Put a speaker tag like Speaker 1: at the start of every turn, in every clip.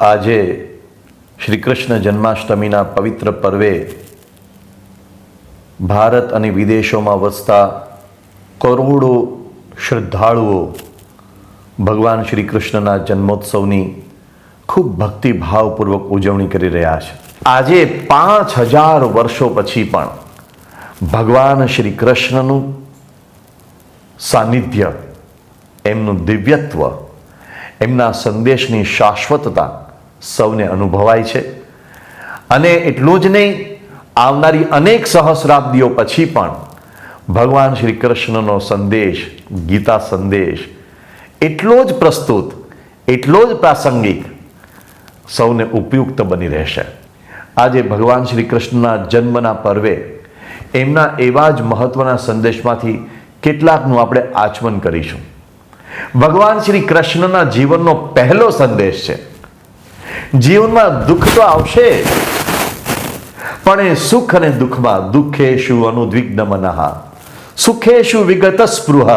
Speaker 1: આજે શ્રી કૃષ્ણ જન્માષ્ટમીના પવિત્ર પર્વે ભારત અને વિદેશોમાં વસતા કરોડો શ્રદ્ધાળુઓ ભગવાન શ્રી કૃષ્ણના જન્મોત્સવની ખૂબ ભક્તિભાવપૂર્વક ઉજવણી કરી રહ્યા છે. આજે પાંચ હજાર વર્ષો પછી પણ ભગવાન શ્રી કૃષ્ણનું સાનિધ્ય, એમનું દિવ્યત્વ, એમના સંદેશની શાશ્વતતા સૌને અનુભવાય છે. અને એટલું જ નહીં, આવનારી અનેક સહસ્રાબ્દીઓ પછી પણ ભગવાન શ્રી કૃષ્ણનો સંદેશ, ગીતા સંદેશ, એટલો જ પ્રસ્તુત, એટલો જ પ્રાસંગિક સૌને ઉપયુક્ત બની રહેશે. આજે ભગવાન શ્રી કૃષ્ણના જન્મના પર્વે એમના એવા જ મહત્વના સંદેશમાંથી કેટલાકનું આપણે આચમન કરીશું. ભગવાન શ્રી કૃષ્ણના જીવનનો પહેલો સંદેશ છે. જીવનમાં દુઃખ તો આવશે. પણ એ સુખ અને દુઃખમાં દુઃખેશુ અનુદ્વિગ્ન મનઃ સુખેશુ વિગત સ્પૃહ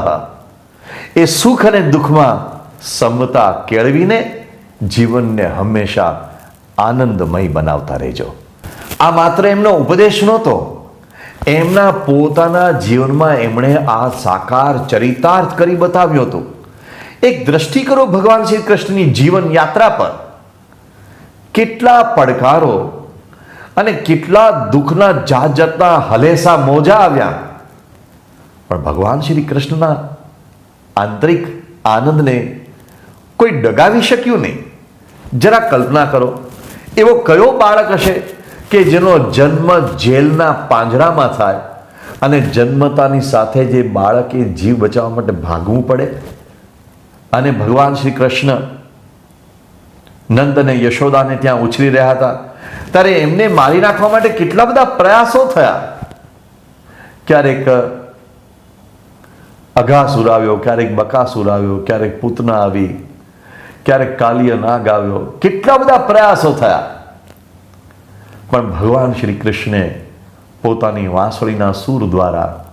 Speaker 1: એ સુખ અને દુઃખમાં સમતા કેળવીને જીવનને હંમેશા આનંદમય બનાવતા રહેજો. આ માત્ર એમનો ઉપદેશ નહોતો. એમના પોતાના જીવનમાં એમણે આ સાકાર ચરિતાર્થ કરી બતાવ્યું હતું. એક દ્રષ્ટિ કરો ભગવાન શ્રી કૃષ્ણની જીવન યાત્રા પર. કેટલા પડકારો અને કેટલા દુઃખના જાત જાતના હલેસા મોજા આવ્યા. પણ ભગવાન શ્રી કૃષ્ણના આંતરિક આનંદને કોઈ ડગાવી શક્યું નહીં. જરા કલ્પના કરો, એવો કયો બાળક હશે કે જેનો જન્મ જેલના પાંજરામાં થાય અને જન્મતાની સાથે જે બાળકે જીવ બચાવવા માટે ભાગવું પડે? અને ભગવાન શ્રી કૃષ્ણ નંદ અને યશોદાને ત્યાં ઉછરી રહ્યા હતા. ત્યારે એમને મારી નાખવા માટે કેટલા બધા પ્રયાસો થયા. ક્યારેક અઘાસુર આવ્યો ક્યારેક બકાસુર આવ્યો ક્યારેક પૂતના આવી, ક્યારેક કાલિય નાગ આવ્યો. કેટલા બધા પ્રયાસો થયા. પણ ભગવાન શ્રી કૃષ્ણે પોતાની વાંસળીના સૂર દ્વારા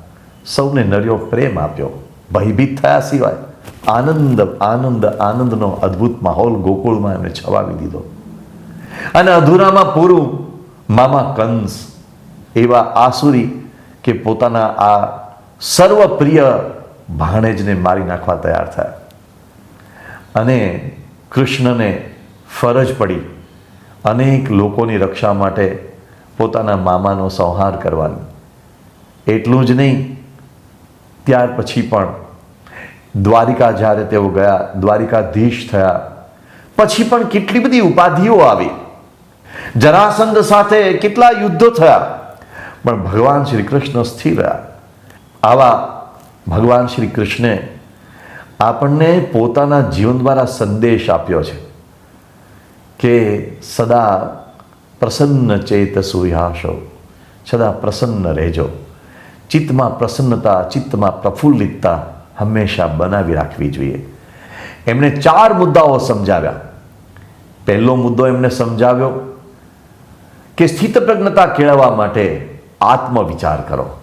Speaker 1: સૌને નર્યો પ્રેમ આપ્યો. ભયભીત થયા સિવાય. આનંદ આનંદ, આનંદનો અદ્ભુત માહોલ ગોકુળમાં એમણે છવાવી દીધો. અને અધૂરામાં પૂરું મામા કંસ, એવા આસુરી કે પોતાના આ સર્વપ્રિય ભાણેજને મારી નાખવા તૈયાર થયા. અને કૃષ્ણને ફરજ પડી અનેક લોકોની રક્ષા માટે પોતાના મામાનો સંહાર કરવાની. એટલું જ નહીં, ત્યાર પછી પણ દ્વારિકા જ્યારે તેઓ ગયા, દ્વારિકાધીશ થયા. પછી પણ કેટલી બધી ઉપાધિઓ આવી. જરાસંધ સાથે કેટલા યુદ્ધો થયા. પણ ભગવાન શ્રી કૃષ્ણ સ્થિર રહ્યા. આવા ભગવાન શ્રી કૃષ્ણે આપણને પોતાના જીવન દ્વારા સંદેશ આપ્યો છે કે સદા પ્રસન્ન ચેત સુયાશો સદા પ્રસન્ન રહેજો. ચિત્તમાં પ્રસન્નતા, ચિત્તમાં પ્રફુલ્લિતતા હંમેશા બનાવી રાખવી જોઈએ. એમણે ચાર મુદ્દાઓ સમજાવ્યા. પહેલો મુદ્દો એમણે સમજાવ્યો કે સ્થિતપ્રજ્ઞતા કેળવવા માટે આત્મવિચાર કરો.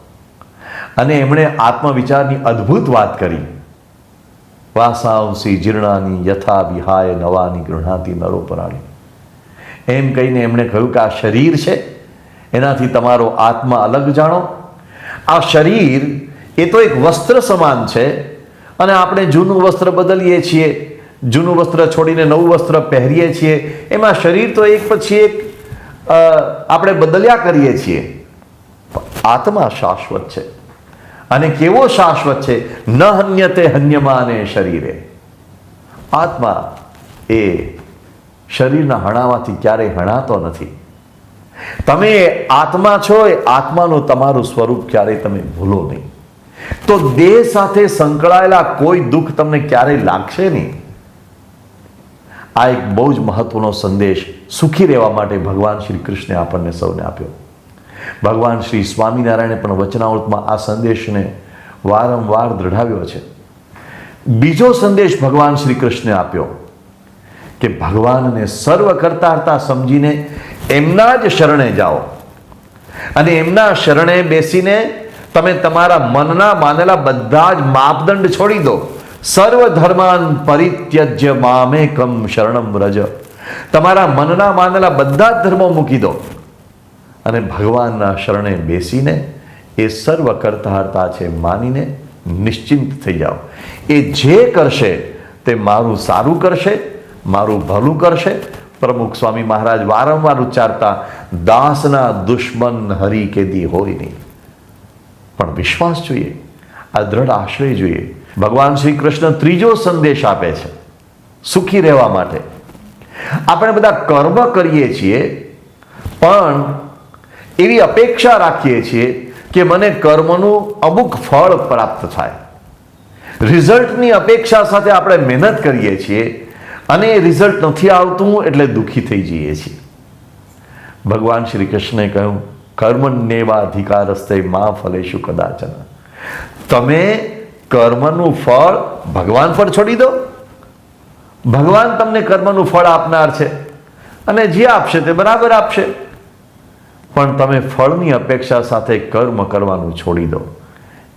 Speaker 1: અને એમણે આત્મવિચારની અદ્ભુત વાત કરી. વાસાંસી, જીર્ણાની યથા વિહાય નવાની, ગૃહાતી, નરોપરાણી. એમ કહીને એમણે કહ્યું કે આ શરીર છે. એનાથી તમારો આત્મા અલગ જાણો. આ શરીર એ તો એક વસ્ત્ર સમાન છે. અને આપણે જૂનું વસ્ત્ર બદલીએ છીએ. જૂનું વસ્ત્ર છોડીને નવું વસ્ત્ર પહેરીએ છીએ. એમાં શરીર તો એક પછી એક આપણે બદલ્યા કરીએ છીએ. આત્મા શાશ્વત છે. અને કેવો શાશ્વત છે? ન હન્યતે હન્યમાને શરીરે. આત્મા એ શરીરના હણાવાથી ક્યારેય હણાતો નથી. તમે આત્મા છો એ આત્માનું તમારું સ્વરૂપ ક્યારેય તમે ભૂલો નહીં. તો દેહ સાથે સંકળાયેલા કોઈ દુઃખ તમને ક્યારેય લાગશે નહીં. આ એક બહુ જ મહત્વનો સંદેશ સુખી રહેવા માટે ભગવાન શ્રી કૃષ્ણે આપણને સૌને આપ્યો. ભગવાન શ્રી સ્વામિનારાયણે પણ વચનાવૃતમાં આ સંદેશને વારંવાર દ્રઢાવ્યો છે. બીજો સંદેશ ભગવાન શ્રી કૃષ્ણે આપ્યો કે ભગવાનને સર્વ કરતા હતા સમજીને એમના જ શરણે જાઓ. અને એમના શરણે બેસીને તમે તમારા મનના માનેલા બધા જ માપદંડ છોડી દો. સર્વ ધર્માન પરિત્યજ્ય મામેકમ શરણમ રજ તમારા મનના માનેલા બધા જ ધર્મો મૂકી દો. અને ભગવાનના શરણે બેસીને એ સર્વ કરતા છે માનીને નિશ્ચિંત થઈ જાઓ. એ જે કરશે તે મારું સારું કરશે, મારું ભલું કરશે. પ્રમુખ સ્વામી મહારાજ વારંવાર ઉચ્ચારતા, દાસના દુશ્મન હરી કેદી હોય નહીં. પણ વિશ્વાસ જોઈએ, આ દ્રઢ આશ્રય જોઈએ. ભગવાન શ્રી કૃષ્ણ ત્રીજો સંદેશ આપે છે, સુખી રહેવા માટે. આપણે બધા કર્મ કરીએ છીએ, પણ એવી અપેક્ષા રાખીએ છીએ કે મને કર્મનું અમુક ફળ પ્રાપ્ત થાય. રિઝલ્ટની અપેક્ષા સાથે આપણે મહેનત કરીએ છીએ અને એ રિઝલ્ટ નથી આવતું એટલે દુઃખી થઈ જઈએ છીએ. ભગવાન શ્રી કૃષ્ણે કહ્યું કર્મણ્યેવા અધિકારસ્તે મા ફલેશુ કદાચન તમે કર્મનું ફળ ભગવાન પર છોડી દો ભગવાન તમને કર્મનું ફળ આપનાર છે અને જે આપશે તે બરાબર આપશે પણ તમે ફળની અપેક્ષા સાથે કર્મ કરવાનું છોડી દો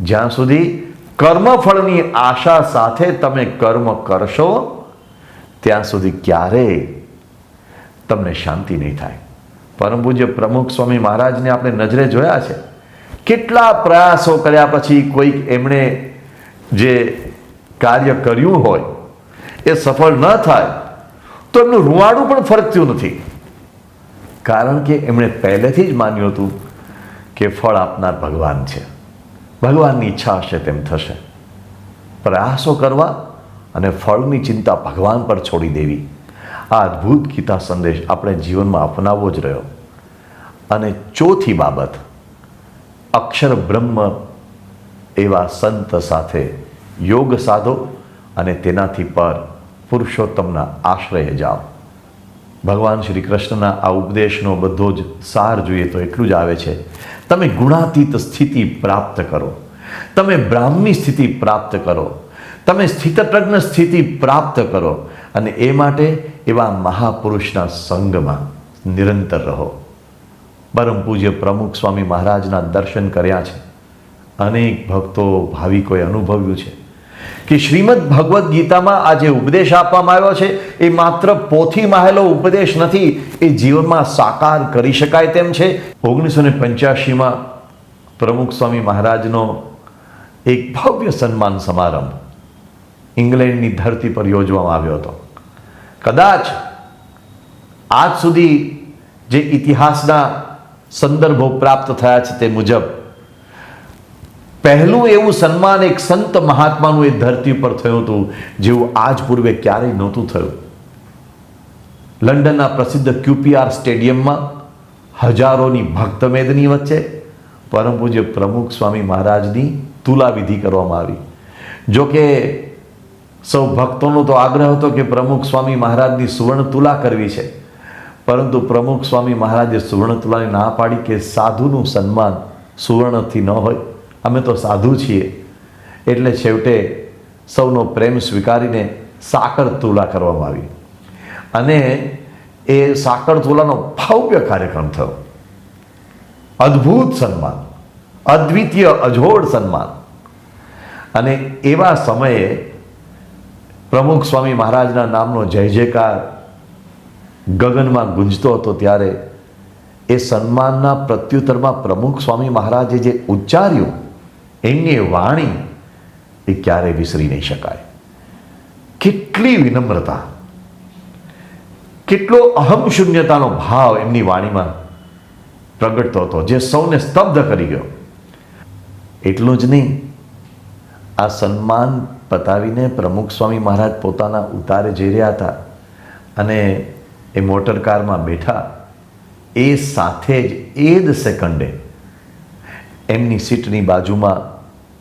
Speaker 1: જ્યાં સુધી કર્મફળની આશા સાથે તમે કર્મ કરશો ત્યાં સુધી ક્યારેય તમને શાંતિ નહીં થાય પરમ પૂજ્ય પ્રમુખ સ્વામી મહારાજને આપણે નજરે જોયા છે. કેટલા પ્રયાસો કર્યા પછી કોઈક એમણે જે કાર્ય કર્યું હોય, એ સફળ ન થાય, તો એમનું રૂવાડું પણ ફરકતું નથી. કારણ કે એમણે પહેલેથી જ માન્યું હતું કે ફળ આપનાર ભગવાન છે. ભગવાનની ઈચ્છા હશે તેમ થશે. પ્રયાસો કરવા અને ફળની ચિંતા ભગવાન પર છોડી દેવી. આ અદ્ભુત ગીતા સંદેશ આપણે જીવનમાં અપનાવવો જ રહ્યો. અને ચોથી બાબત, અક્ષર બ્રહ્મ એવા સંત સાથે યોગ સાધો અને તેનાથી પર પુરુષોત્તમના આશ્રય જાઓ. ભગવાન શ્રી કૃષ્ણના આ ઉપદેશનો બધો જ સાર જોઈએ તો એટલું જ આવે છે. તમે ગુણાતીત સ્થિતિ પ્રાપ્ત કરો. તમે બ્રાહ્મી સ્થિતિ પ્રાપ્ત કરો. તમે સ્થિતપ્રજ્ઞ સ્થિતિ પ્રાપ્ત કરો. અને એ માટે એવા મહાપુરુષના સંગમાં નિરંતર રહો પરમ પૂજ્ય પ્રમુખ સ્વામી મહારાજના દર્શન કર્યા છે અનેક ભક્તો ભાવિકોએ અનુભવ્યું છે કે શ્રીમદ ભગવદ્ ગીતામાં આ જે ઉપદેશ આપવામાં આવ્યો છે એ માત્ર પોથી માહેલો ઉપદેશ નથી એ જીવનમાં સાકાર કરી શકાય તેમ છે ઓગણીસો ને પંચ્યાસીમાં પ્રમુખ સ્વામી મહારાજનો એક ભવ્ય સન્માન સમારંભ ઇંગ્લેન્ડની ધરતી પર યોજવામાં આવ્યો હતો કદાચ આજ સુધી જે ઇતિહાસના સંદર્ભો પ્રાપ્ત થયા છે તે મુજબ, પહેલું એવું સન્માન એક સંત મહાત્માનું એ ધરતી પર થયું હતું, જેવું આજ પૂર્વે ક્યારેય નહોતું થયું. લંડનના પ્રસિદ્ધ ક્યુપીઆર સ્ટેડિયમમાં હજારોની ભક્તમેદની વચ્ચે પરમ પૂજ્ય પ્રમુખ સ્વામી મહારાજની તુલા વિધિ કરવામાં આવી. જો કે સૌ ભક્તોનો તો આગ્રહ હતો કે પ્રમુખ સ્વામી મહારાજની સુવર્ણ તુલા કરવી છે. પરંતુ પ્રમુખ સ્વામી મહારાજે સુવર્ણ તુલાને ના પાડી કે સાધુનું સન્માન સુવર્ણથી ન હોય. અમે તો સાધુ છીએ. એટલે છેવટે સૌનો પ્રેમ સ્વીકારીને સાકર તુલા કરવામાં આવી. અને એ સાકર તુલાનો ભવ્ય કાર્યક્રમ થયો. અદ્ભુત સન્માન. અદ્વિતીય અજોડ સન્માન. અને એવા સમયે પ્રમુખ સ્વામી મહારાજના નામનો જય જયકાર ગગનમાં ગુંજતો હતો ત્યારે એ સન્માનના પ્રત્યુત્તરમાં પ્રમુખ સ્વામી મહારાજે જે ઉચ્ચાર્યું એમની વાણી એ ક્યારેય વિસરી નહીં શકાય. કેટલી વિનમ્રતા, કેટલો અહમ શૂન્યતાનો ભાવ એમની વાણીમાં પ્રગટતો હતો, જે સૌને સ્તબ્ધ કરી ગયો. એટલું જ નહીં, આ સન્માન પતાવીને પ્રમુખ સ્વામી મહારાજ પોતાના ઉતારે જઈ રહ્યા હતા અને એ મોટર કારમાં બેઠા, એ સાથે જ, એ જ સેકન્ડે એમની સીટની બાજુમાં,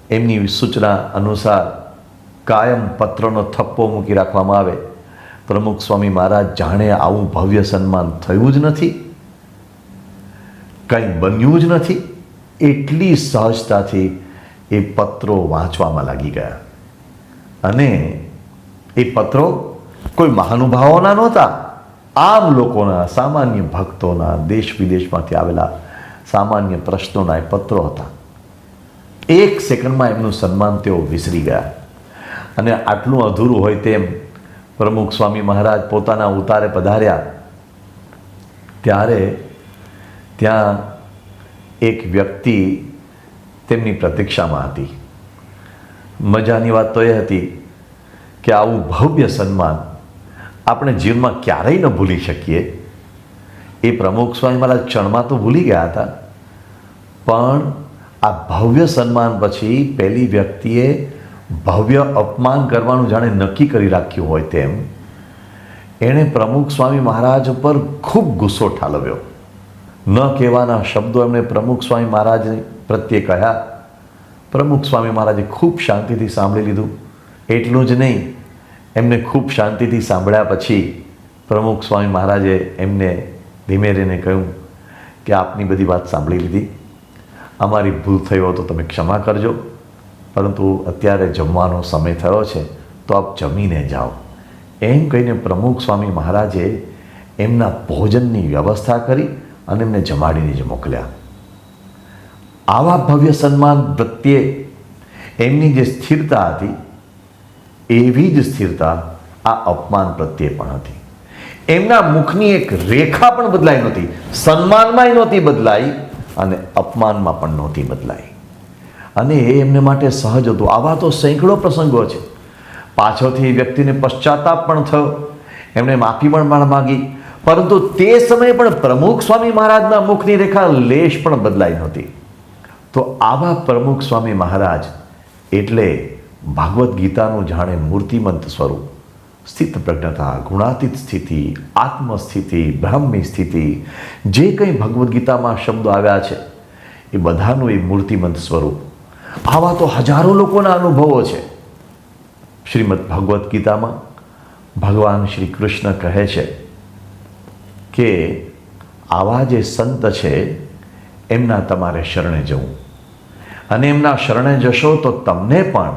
Speaker 1: એમની સૂચના અનુસાર કાયમ પત્રનો થપ્પો મૂકી રાખવામાં આવે. પ્રમુખ સ્વામી મહારાજ જાણે આવું ભવ્ય સન્માન થયું જ નથી, કંઈ બન્યું જ નથી, એટલી સહજતાથી એ પત્રો વાંચવામાં લાગી ગયા. અને એ પત્રો કોઈ મહાનુભાવોના નહોતા. આમ લોકોના, સામાન્ય ભક્તોના દેશ વિદેશમાંથી આવેલા સામાન્ય પ્રશ્નોના એ પત્રો હતા. એક સેકન્ડમાં એમનું સન્માન તેઓ વિસરી ગયા. અને આટલું અધૂરું હોય તેમ પ્રમુખ સ્વામી મહારાજ પોતાના ઉતારે પધાર્યા. ત્યારે ત્યાં એક વ્યક્તિ તેમની પ્રતીક્ષામાં હતી. મજાની વાત તો એ હતી કે આવું ભવ્ય સન્માન આપણે જીવનમાં ક્યારેય ન ભૂલી શકીએ. એ પ્રમુખ સ્વામી મહારાજ ક્ષણમાં તો ભૂલી ગયા હતા. પણ આ ભવ્ય સન્માન પછી પહેલી વ્યક્તિએ ભવ્ય અપમાન કરવાનું જાણે નક્કી કરી રાખ્યું હોય તેમ, એણે પ્રમુખ સ્વામી મહારાજ ઉપર ખૂબ ગુસ્સો ઠાલવ્યો. ન કહેવાના શબ્દો એમણે પ્રમુખ સ્વામી મહારાજ પ્રત્યે કહ્યા. પ્રમુખ સ્વામી મહારાજે ખૂબ શાંતિથી સાંભળી લીધું. એટલું જ નહીં, એમને ખૂબ શાંતિથી સાંભળ્યા પછી પ્રમુખ સ્વામી મહારાજે એમને ધીમે રહીને કહ્યું કે આપની બધી વાત સાંભળી લીધી. અમારી ભૂલ થઈ હોય તો તમે ક્ષમા કરજો. પરંતુ અત્યારે જમવાનો સમય થયો છે, તો આપ જમીને જાઓ. એમ કહીને પ્રમુખ સ્વામી મહારાજે એમના ભોજનની વ્યવસ્થા કરી અને એમને જમાડીને જ મોકલ્યા. આવા ભવ્ય સન્માન પ્રત્યે એમની જે સ્થિરતા હતી, એવી જ સ્થિરતા આ અપમાન પ્રત્યે પણ હતી. એમના મુખની એક રેખા પણ બદલાઈ નહોતી. સન્માનમાંય નહોતી બદલાઈ અને અપમાનમાં પણ નહોતી બદલાઈ. અને એ એમને માટે સહજ હતું. આવા તો સેંકડો પ્રસંગો છે. પાછળથી વ્યક્તિને પશ્ચાતાપ પણ થયો. એમણે માફી પણ માગી. પરંતુ તે સમયે પણ પ્રમુખ સ્વામી મહારાજના મુખની રેખા લેશ પણ બદલાઈ નહોતી. તો આવા પ્રમુખ સ્વામી મહારાજ એટલે ભાગવદ્ ગીતાનું જાણે મૂર્તિમંત સ્વરૂપ. સ્થિત પ્રજ્ઞતા, ગુણાતીત સ્થિતિ, આત્મસ્થિતિ બ્રહ્મની સ્થિતિ, જે કંઈ ભગવદ્ ગીતામાં શબ્દો આવ્યા છે, એ બધાનું એ મૂર્તિમંત સ્વરૂપ. આવા તો હજારો લોકોના અનુભવો છે. શ્રીમદ ભગવદ્ ગીતામાં ભગવાન શ્રી કૃષ્ણ કહે છે કે આવા જે સંત છે, એમના તમારે શરણે જવું. અને એમના શરણે જશો તો તમને પણ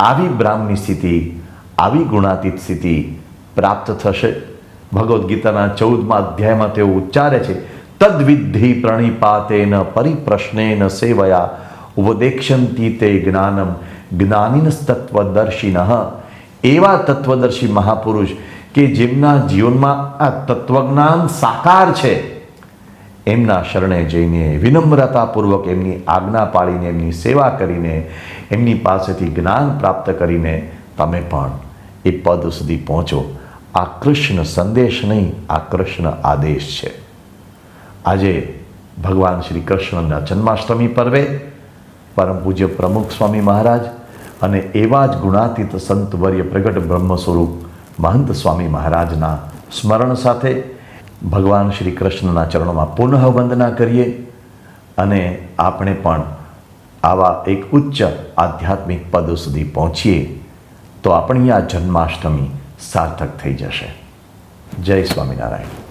Speaker 1: આવી બ્રાહ્મની સ્થિતિ, આવી ગુણાતીત સ્થિતિ પ્રાપ્ત થશે. ભગવદ્ ગીતાના ચૌદમાં અધ્યાયમાં તેઓ ઉચ્ચારે છે તદ્વિધિ પ્રણિપાતેન પરિપ્રશ્નેન સેવયા ઉપદેક્ષંતી તે જ્ઞાનમ જ્ઞાનિનસ્તત્વદર્શિન. એવા તત્વદર્શી મહાપુરુષ કે જેમના જીવનમાં આ તત્વજ્ઞાન સાકાર છે. એમના શરણે જઈને વિનમ્રતાપૂર્વક એમની આજ્ઞા પાળીને, એમની સેવા કરીને, એમની પાસેથી જ્ઞાન પ્રાપ્ત કરીને તમે પણ એ પદ સુધી પહોંચો. આ કૃષ્ણ સંદેશ નહીં, આ કૃષ્ણ આદેશ છે. આજે ભગવાન શ્રી કૃષ્ણના જન્માષ્ટમી પર્વે પરમ પૂજ્ય પ્રમુખ સ્વામી મહારાજ અને એવા જ ગુણાતીત સંતવર્ય પ્રગટ બ્રહ્મ સ્વરૂપ મહંત સ્વામી મહારાજના સ્મરણ સાથે ભગવાન શ્રી કૃષ્ણના ચરણોમાં પુનઃ વંદના કરીએ અને આપણે પણ આવા એક ઉચ્ચ આધ્યાત્મિક પદ સુધી પહોંચીએ તો આપણી આ જન્માષ્ટમી સાર્થક થઈ જશે. જય સ્વામિનારાયણ.